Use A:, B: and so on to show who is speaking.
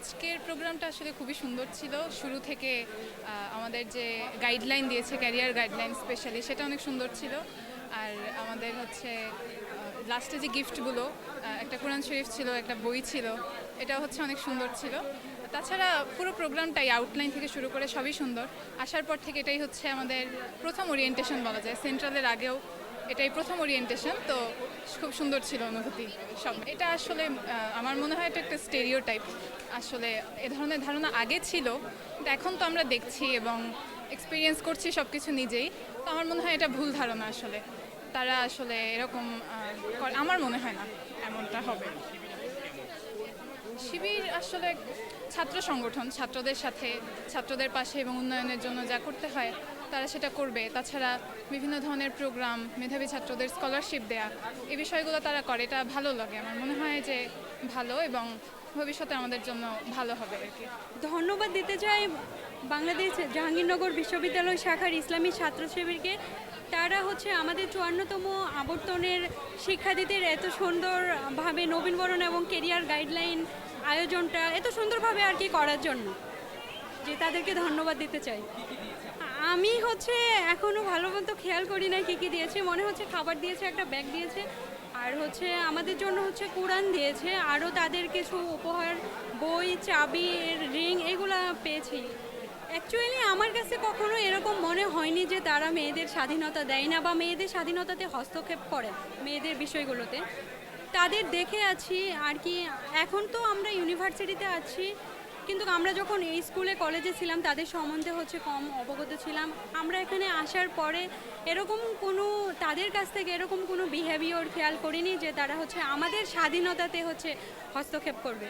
A: আজকের প্রোগ্রামটা আসলে খুবই সুন্দর ছিল। শুরু থেকে আমাদের যে গাইডলাইন দিয়েছে ক্যারিয়ার গাইডলাইন স্পেশালি সেটা অনেক সুন্দর ছিল। আর আমাদের হচ্ছে লাস্টে যে গিফটগুলো একটা কোরআন শরীফ ছিল, একটা বই ছিল এটা হচ্ছে অনেক সুন্দর ছিল। তাছাড়া পুরো প্রোগ্রামটাই আউটলাইন থেকে শুরু করে সবই সুন্দর। আসার পর থেকে এটাই হচ্ছে আমাদের প্রথম ওরিয়েন্টেশন বলা যায়। সেন্ট্রালের আগেও এটাই প্রথম ওরিয়েন্টেশন তো খুব সুন্দর ছিল অনুভূতি সব। এটা আসলে আমার মনে হয় এটা একটা স্টেরিও টাইপ আসলে এ ধরনের ধারণা আগে ছিল এখন তো আমরা দেখছি এবং এক্সপিরিয়েন্স করছি সব কিছু নিজেই। তো আমার মনে হয় এটা ভুল ধারণা আসলে। তারা আসলে এরকম আমার মনে হয় না এমনটা হবে। শিবির আসলে ছাত্র সংগঠন, ছাত্রদের সাথে, ছাত্রদের পাশে এবং উন্নয়নের জন্য যা করতে হয়, তারা সেটা করবে। তাছাড়া বিভিন্ন ধরনের প্রোগ্রাম মেধাবী ছাত্রদের স্কলারশিপ দেয়া, এই বিষয়গুলো তারা করে। এটা ভালো লাগে। আমার মনে হয় যে ভালো এবং ভবিষ্যতে আমাদের জন্য ভালো হবে আর কি।
B: ধন্যবাদ দিতে চাই বাংলাদেশ জাহাঙ্গীরনগর বিশ্ববিদ্যালয় শাখার ইসলামী ছাত্র শিবিরকে। তারা হচ্ছে আমাদের চুয়ান্নতম আবর্তনের শিক্ষার্থীদের এত সুন্দরভাবে নবীনবরণ এবং কেরিয়ার গাইডলাইন আয়োজনটা এত সুন্দরভাবে আর কি করার জন্য যে তাদেরকে ধন্যবাদ দিতে চাই। আমি হচ্ছে এখনও ভালো মতো খেয়াল করি না কী কী দিয়েছে, মনে হচ্ছে খাবার দিয়েছে, একটা ব্যাগ দিয়েছে, আর হচ্ছে আমাদের জন্য হচ্ছে কোরআন দিয়েছে, আরও তাদের কিছু উপহার, বই, চাবি রিং এগুলো পেয়েছি। অ্যাকচুয়ালি আমার কাছে কখনো এরকম মনে হয়নি যে তারা মেয়েদের স্বাধীনতা দেয় না বা মেয়েদের স্বাধীনতাতে হস্তক্ষেপ করে, মেয়েদের বিষয়গুলোতে। তাদের দেখে আছি আর কি, এখন তো আমরা ইউনিভার্সিটিতে আছি, কিন্তু আমরা যখন এই স্কুলে, কলেজে ছিলাম, তাদের সম্বন্ধে হচ্ছে কম অবগত ছিলাম। আমরা এখানে আসার পরে এরকম কোনো, তাদের কাছ থেকে এরকম কোনো বিহেভিয়ার খেয়াল করিনি যে তারা হচ্ছে আমাদের স্বাধীনতাতে হচ্ছে হস্তক্ষেপ করবে।